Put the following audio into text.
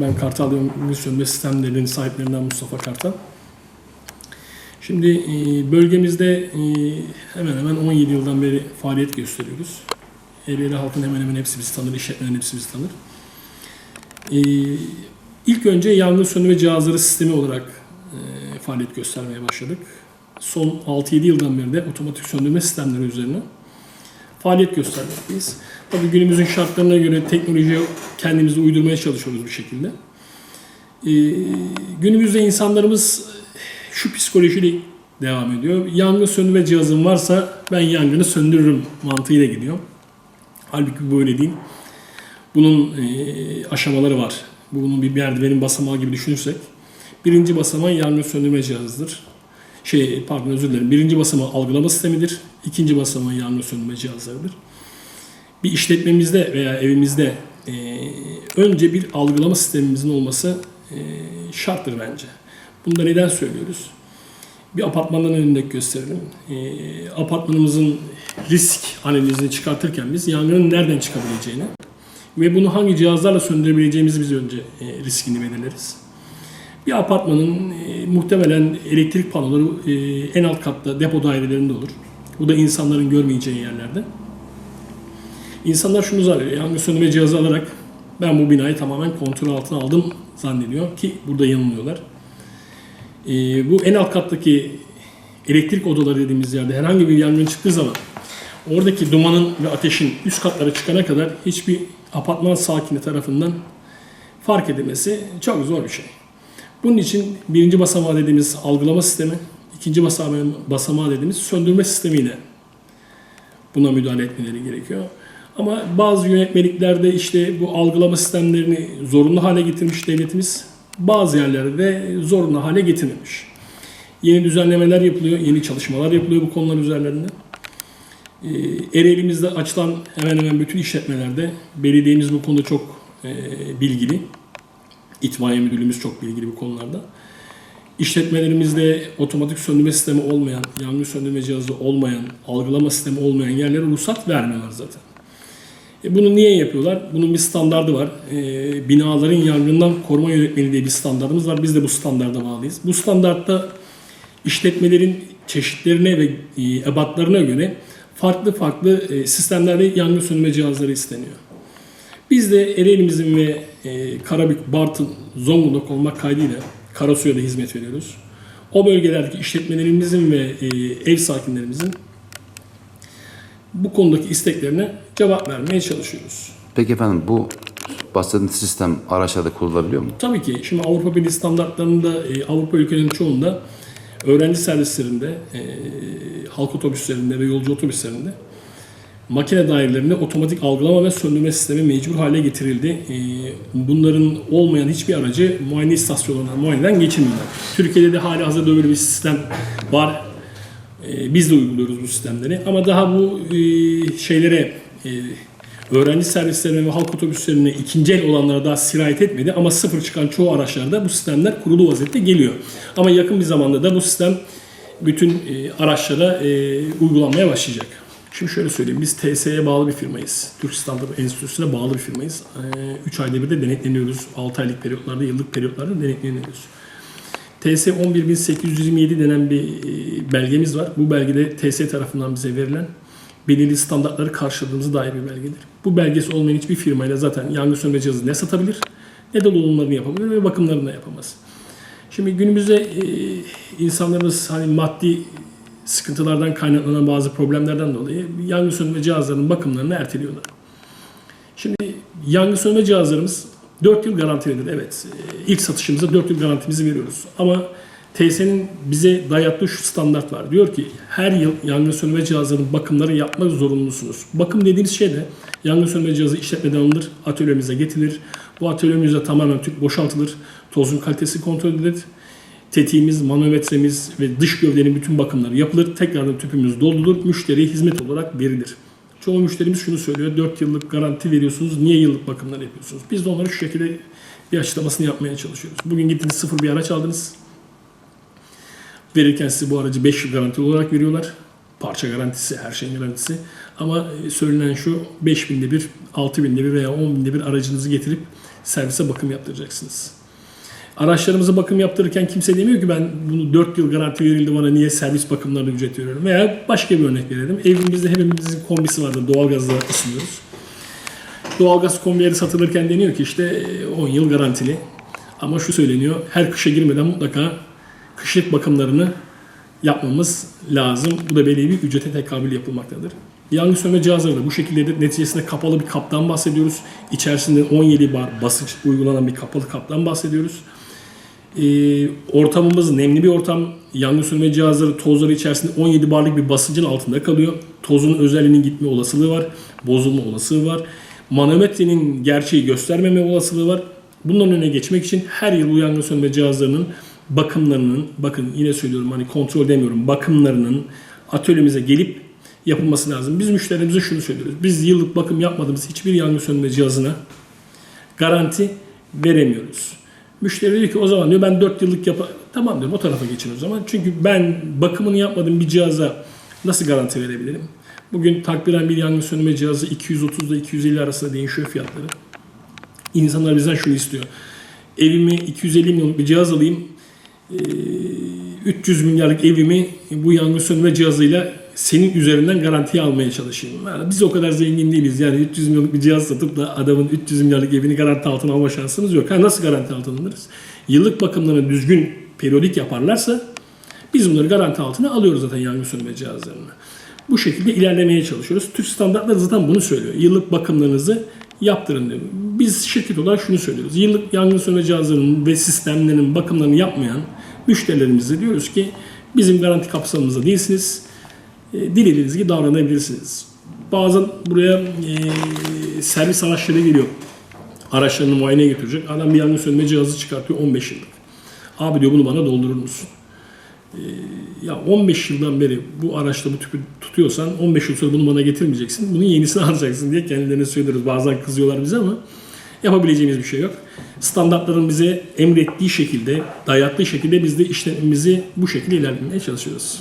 Ben Kartal Yangın Söndürme Sistemlerinin sahiplerinden Mustafa Kartal. Şimdi e, bölgemizde e, hemen hemen 17 yıldan beri faaliyet gösteriyoruz. Ereğli halkın hemen hemen hepsi bizi tanır, işletmelerin hepsi bizi tanır. E, ilk önce yangın söndürme cihazları sistemi olarak e, faaliyet göstermeye başladık. Son 6-7 yıldan beri de otomatik söndürme sistemleri üzerine faaliyet göstermekteyiz. Tabii günümüzün şartlarına göre teknolojiye kendimizi uydurmaya çalışıyoruz bir şekilde. Ee, günümüzde insanlarımız şu psikolojiyle devam ediyor. Yangın söndürme cihazım varsa ben yangını söndürürüm mantığıyla gidiyor. Halbuki böyle değil. Bunun e, aşamaları var. Bunun bir merdivenin basamağı gibi düşünürsek. Birinci basamağı yangın söndürme cihazıdır. Şey pardon özür dilerim. Birinci basamağı algılama sistemidir. İkinci basamağı yangın söndürme cihazlarıdır. Bir işletmemizde veya evimizde e, önce bir algılama sistemimizin olması e, şarttır bence. Bunu da neden söylüyoruz? Bir apartmandan örnek gösterelim. E, apartmanımızın risk analizini çıkartırken biz yangının nereden çıkabileceğini ve bunu hangi cihazlarla söndürebileceğimizi biz önce e, riskini belirleriz. Bir apartmanın e, muhtemelen elektrik panoları e, en alt katta depo dairelerinde olur. Bu da insanların görmeyeceği yerlerde. İnsanlar şunu zannediyor. Yangın söndürme cihazı alarak ben bu binayı tamamen kontrol altına aldım zannediyor ki burada yanılıyorlar. E, bu en alt kattaki elektrik odaları dediğimiz yerde herhangi bir yangın çıktığı zaman oradaki dumanın ve ateşin üst katlara çıkana kadar hiçbir apartman sakini tarafından fark edilmesi çok zor bir şey. Bunun için birinci basamağı dediğimiz algılama sistemi, ikinci basamağı, dediğimiz söndürme sistemiyle buna müdahale etmeleri gerekiyor. Ama bazı yönetmeliklerde işte bu algılama sistemlerini zorunlu hale getirmiş devletimiz, bazı yerlerde de zorunlu hale getirmemiş. Yeni düzenlemeler yapılıyor, yeni çalışmalar yapılıyor bu konular üzerlerinde. Ereğli'mizde açılan hemen hemen bütün işletmelerde belediyemiz bu konuda çok e, bilgili. İtfaiye müdürlüğümüz çok bilgili bu konularda. İşletmelerimizde otomatik söndürme sistemi olmayan, yangın söndürme cihazı olmayan, algılama sistemi olmayan yerlere ruhsat vermiyorlar zaten. E bunu niye yapıyorlar? Bunun bir standardı var. E, binaların yangından koruma yönetmeliği diye bir standartımız var. Biz de bu standarda bağlıyız. Bu standartta işletmelerin çeşitlerine ve e, ebatlarına göre farklı farklı e, sistemlerde yangın söndürme cihazları isteniyor. Biz de Ereğli'mizin ve e, Karabük, Bartın, Zonguldak olmak kaydıyla Karasu'ya da hizmet veriyoruz. O bölgelerdeki işletmelerimizin ve e, ev sakinlerimizin bu konudaki isteklerine cevap vermeye çalışıyoruz. Peki efendim bu bahsettiğiniz sistem araçlarda kullanılabiliyor mu? Tabii ki şimdi Avrupa Birliği standartlarında e, Avrupa ülkelerinin çoğunda öğrenci servislerinde, e, halk otobüslerinde ve yolcu otobüslerinde makine dairelerinde otomatik algılama ve söndürme sistemi mecbur hale getirildi. E, bunların olmayan hiçbir aracı muayene istasyonlarından muayeneden geçirmiyorlar. Türkiye'de de hali hazırda böyle bir sistem var. E, biz de uyguluyoruz bu sistemleri. Ama daha bu e, şeylere e, öğrenci servislerine ve halk otobüslerine ikinci el olanlara daha sirayet etmedi. Ama sıfır çıkan çoğu araçlarda bu sistemler kurulu vaziyette geliyor. Ama yakın bir zamanda da bu sistem bütün e, araçlara uygulanmaya başlayacak. Şimdi şöyle söyleyeyim, biz TSE'ye bağlı bir firmayız. Türk Standart Enstitüsü'ne bağlı bir firmayız. 3 ayda bir de denetleniyoruz. 6 aylık periyotlarda, yıllık periyotlarda denetleniyoruz. TS 11827 denen bir e, belgemiz var. Bu belgede TS tarafından bize verilen belirli standartları karşıladığımıza dair bir belgedir. Bu belgesi olmayan hiçbir firmayla zaten yangın söndürme cihazı ne satabilir ne de dolumlarını yapabilir ve bakımlarını da yapamaz. Şimdi günümüzde e, insanlarımız hani maddi sıkıntılardan kaynaklanan bazı problemlerden dolayı yangın söndürme cihazlarının bakımlarını erteliyorlar. Şimdi yangın söndürme cihazlarımız 4 yıl garantilidir. Evet. e, ilk satışımızda 4 yıl garantimizi veriyoruz. Ama TSE'nin bize dayattığı şu standart var. Diyor ki her yıl yangın söndürme cihazlarının bakımları yapmak zorunlusunuz. Bakım dediğimiz şey de yangın söndürme cihazı işletmeden alınır, atölyemize getirilir. Bu atölyemizde tamamen tüp boşaltılır, tozun kalitesi kontrol edilir. Tetiğimiz, manometremiz ve dış gövdenin bütün bakımları yapılır. Tekrardan tüpümüz doldurulur, müşteriye hizmet olarak verilir. Çoğu müşterimiz şunu söylüyor, 4 yıllık garanti veriyorsunuz, niye yıllık bakımlar yapıyorsunuz? Biz de onlara şu şekilde bir açıklamasını yapmaya çalışıyoruz. Bugün gittiniz sıfır bir araç aldınız. Verirken size bu aracı 5 yıl garanti olarak veriyorlar. Parça garantisi, her şeyin garantisi. Ama e, söylenen şu 5 binde bir, 6 binde bir veya 10 binde bir aracınızı getirip servise bakım yaptıracaksınız. Araçlarımıza bakım yaptırırken kimse demiyor ki ben bunu 4 yıl garanti verildi bana niye servis bakımlarına ücret veriyorum. Veya başka bir örnek verelim. Evimizde hepimizin kombisi vardır. Doğalgazla ısınıyoruz. Doğalgaz kombileri satılırken deniyor ki işte e, 10 yıl garantili. Ama şu söyleniyor. Her kışa girmeden mutlaka kışlık bakımlarını yapmamız lazım. Bu da belli bir ücrete tekabül yapılmaktadır. Yangın söndürme cihazları da bu şekildedir. Neticesinde kapalı bir kaptan bahsediyoruz. İçerisinde 17 bar basınç uygulanan bir kapalı kaptan bahsediyoruz. Ee, ortamımız nemli bir ortam. Yangın söndürme cihazları tozları içerisinde 17 barlık bir basıncın altında kalıyor. Tozun özelliğinin gitme olasılığı var. Bozulma olasılığı var. Manometrenin gerçeği göstermeme olasılığı var. Bunların önüne geçmek için her yıl bu yangın söndürme cihazlarının bakımlarının, bakın yine söylüyorum hani kontrol demiyorum, bakımlarının atölyemize gelip yapılması lazım. Biz müşterimize şunu söylüyoruz. Biz yıllık bakım yapmadığımız hiçbir yangın söndürme cihazına garanti veremiyoruz. Müşteri diyor ki o zaman diyor ben 4 yıllık yap tamam diyorum o tarafa geçin o zaman. Çünkü ben bakımını yapmadığım bir cihaza nasıl garanti verebilirim? Bugün takriben bir yangın söndürme cihazı 230 ile 250 arasında değişiyor fiyatları. İnsanlar bizden şunu istiyor. Evimi 250 milyonluk bir cihaz alayım. Ee, 300 milyarlık evimi bu yangın söndürme cihazıyla senin üzerinden garantiye almaya çalışayım. Yani biz o kadar zengin değiliz. Yani 300 milyonluk bir cihaz satıp da adamın 300 milyarlık evini garanti altına alma şansımız yok. Ha, nasıl garanti altına alırız? Yıllık bakımlarını düzgün periyodik yaparlarsa biz bunları garanti altına alıyoruz zaten yangın söndürme cihazlarını. Bu şekilde ilerlemeye çalışıyoruz. Türk standartları zaten bunu söylüyor. Yıllık bakımlarınızı yaptırın diyor. Biz şirket olarak şunu söylüyoruz. Yıllık yangın söndürme cihazlarının ve sistemlerinin bakımlarını yapmayan müşterilerimize diyoruz ki bizim garanti kapsamımızda değilsiniz. E, dilediğiniz gibi davranabilirsiniz. Bazen buraya e, servis araçları geliyor. Araçlarını muayeneye götürecek. Adam bir yangın söndürme cihazı çıkartıyor 15 yıllık. Abi diyor bunu bana doldurur musun? E, ya 15 yıldan beri bu araçta bu tüpü tutuyorsan 15 yıl sonra bunu bana getirmeyeceksin. Bunun yenisini alacaksın diye kendilerine söylüyoruz. Bazen kızıyorlar bize ama yapabileceğimiz bir şey yok. Standartların bize emrettiği şekilde, dayattığı şekilde biz de işlemimizi bu şekilde ilerlemeye çalışıyoruz.